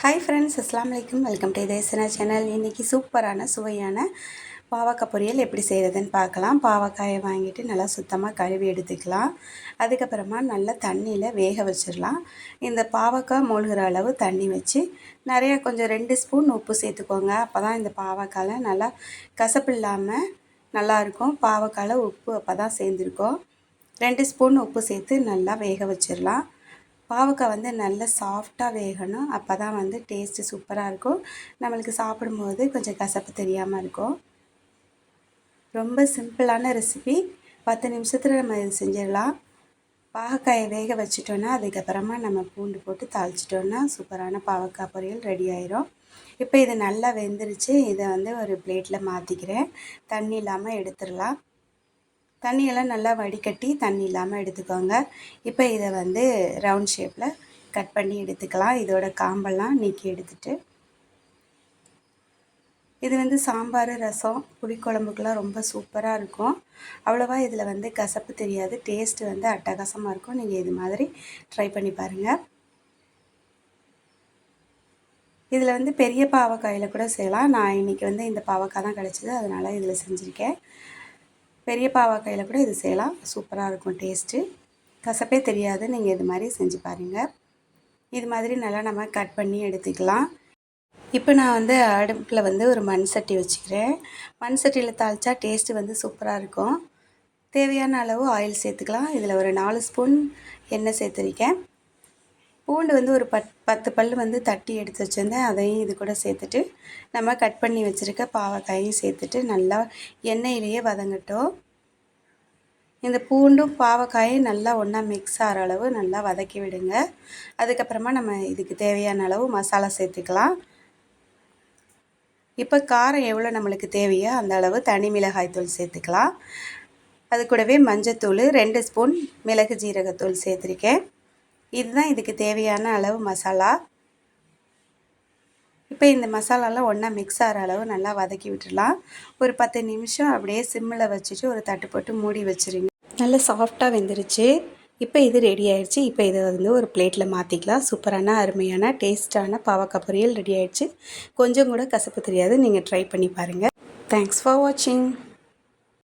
Hi friends அஸ்லாம் வலைக்கம் welcome to தேசனா channel இன்றைக்கி சூப்பரான சுவையான பாவக்காய் பொரியல் எப்படி செய்கிறதுன்னு பார்க்கலாம். பாவக்காயை வாங்கிட்டு நல்லா சுத்தமாக கழுவி எடுத்துக்கலாம். அதுக்கப்புறமா நல்லா தண்ணியில் வேக வச்சிடலாம். இந்த பாவக்காய் மூழ்கிற அளவு தண்ணி வச்சு நிறையா கொஞ்சம் ரெண்டு ஸ்பூன் உப்பு சேர்த்துக்கோங்க. அப்போ தான் இந்த பாவக்காயில் நல்லா கசப்பு இல்லாமல் நல்லாயிருக்கும் பாவக்காயில் உப்பு அப்போ தான் சேர்ந்துருக்கோம். ரெண்டு ஸ்பூன் உப்பு சேர்த்து நல்லா வேக வச்சிடலாம். பாவக்காய் வந்து நல்லா சாஃப்டாக வேகணும். அப்போ தான் வந்து டேஸ்ட்டு சூப்பராக இருக்கும். நம்மளுக்கு சாப்பிடும்போது கொஞ்சம் கசப்பு தெரியாமல் இருக்கும். ரொம்ப சிம்பிளான ரெசிபி பத்து நிமிஷத்தில் நம்ம இது செஞ்சிடலாம். பாவக்காயை வேக வச்சிட்டோன்னா அதுக்கப்புறமா நம்ம பூண்டு போட்டு தாளிச்சிட்டோன்னா சூப்பரான பாவக்காய் பொரியல் ரெடி ஆயிரும். இப்போ இது நல்லா வெந்துருச்சு. இதை வந்து ஒரு பிளேட்டில் மாற்றிக்கிறேன் தண்ணி இல்லாமல் எடுத்துடலாம். தண்ணியெல்லாம் நல்லா வடிகட்டி தண்ணி இல்லாமல் எடுத்துக்கோங்க. இப்போ இதை வந்து ரவுண்ட் ஷேப்பில் கட் பண்ணி எடுத்துக்கலாம். இதோட காம்பெல்லாம் நீக்கி எடுத்துட்டு. இது வந்து சாம்பார் ரசம் புளிக்குழம்புக்கெலாம் ரொம்ப சூப்பராக இருக்கும். அவ்வளோவா இதில் வந்து கசப்பு தெரியாது. டேஸ்ட்டு வந்து அட்டகாசமாக இருக்கும். நீங்கள் இது மாதிரி ட்ரை பண்ணி பாருங்கள் இதில் வந்து பெரிய பாவக்காயில் கூட செய்யலாம். நான் இன்றைக்கி வந்து இந்த பாவக்காய் தான் கிடச்சிது அதனால் இதில் செஞ்சுருக்கேன். பெரிய பாவா கையில் கூட இது செய்யலாம். சூப்பராக இருக்கும் டேஸ்ட்டு கசப்பே தெரியாது. நீங்கள் இது மாதிரி செஞ்சு பாருங்கள் இது மாதிரி நல்லா நம்ம கட் பண்ணி எடுத்துக்கலாம். இப்போ நான் வந்து அடுப்பில் வந்து ஒரு மண் சட்டி வச்சுக்கிறேன். மண் சட்டியில் தாளித்தா டேஸ்ட்டு வந்து சூப்பராக இருக்கும். தேவையான அளவு ஆயில் சேர்த்துக்கலாம். இதில் ஒரு நாலு ஸ்பூன் எண்ணெய் சேர்த்துருக்கேன். பூண்டு வந்து ஒரு பத் பத்து பல் வந்து தட்டி எடுத்து வச்சுருந்தேன். அதையும் இது கூட சேர்த்துட்டு நம்ம கட் பண்ணி வச்சுருக்க பாவக்காயும் சேர்த்துட்டு நல்லா எண்ணெயிலேயே வதங்கட்டும். இந்த பூண்டும் பாவக்காயும் நல்லா ஒன்றா மிக்ஸ் ஆகிற அளவு நல்லா வதக்கி விடுங்க. அதுக்கப்புறமா நம்ம இதுக்கு தேவையான அளவு மசாலா சேர்த்துக்கலாம். இப்போ காரம் எவ்வளோ நம்மளுக்கு தேவையோ அந்த அளவு தனி மிளகாய்த்தூள் சேர்த்துக்கலாம். அது கூடவே மஞ்சத்தூள் ரெண்டு ஸ்பூன் மிளகு ஜீரகத்தூள் சேர்த்துருக்கேன். இதுதான் இதுக்கு தேவையான அளவு மசாலா. இப்போ இந்த மசாலாலாம் ஒன்றா மிக்ஸ் ஆகிற அளவு நல்லா வதக்கி விட்டுடலாம். ஒரு பத்து நிமிஷம் அப்படியே சிம்மில் வச்சுட்டு ஒரு தட்டு போட்டு மூடி வச்சுருங்க. நல்லா சாஃப்டாக வெந்துருச்சு. இப்போ இது ரெடி ஆயிடுச்சு. இப்போ இதை வந்து ஒரு பிளேட்டில் மாற்றிக்கலாம் சூப்பரான அருமையான டேஸ்ட்டான பாவக்காய் பொரியல் ரெடி ஆயிடுச்சு. கொஞ்சம் கூட கசப்பு தெரியாது. நீங்கள் ட்ரை பண்ணி பாருங்கள் தேங்க்ஸ் ஃபார் வாட்சிங்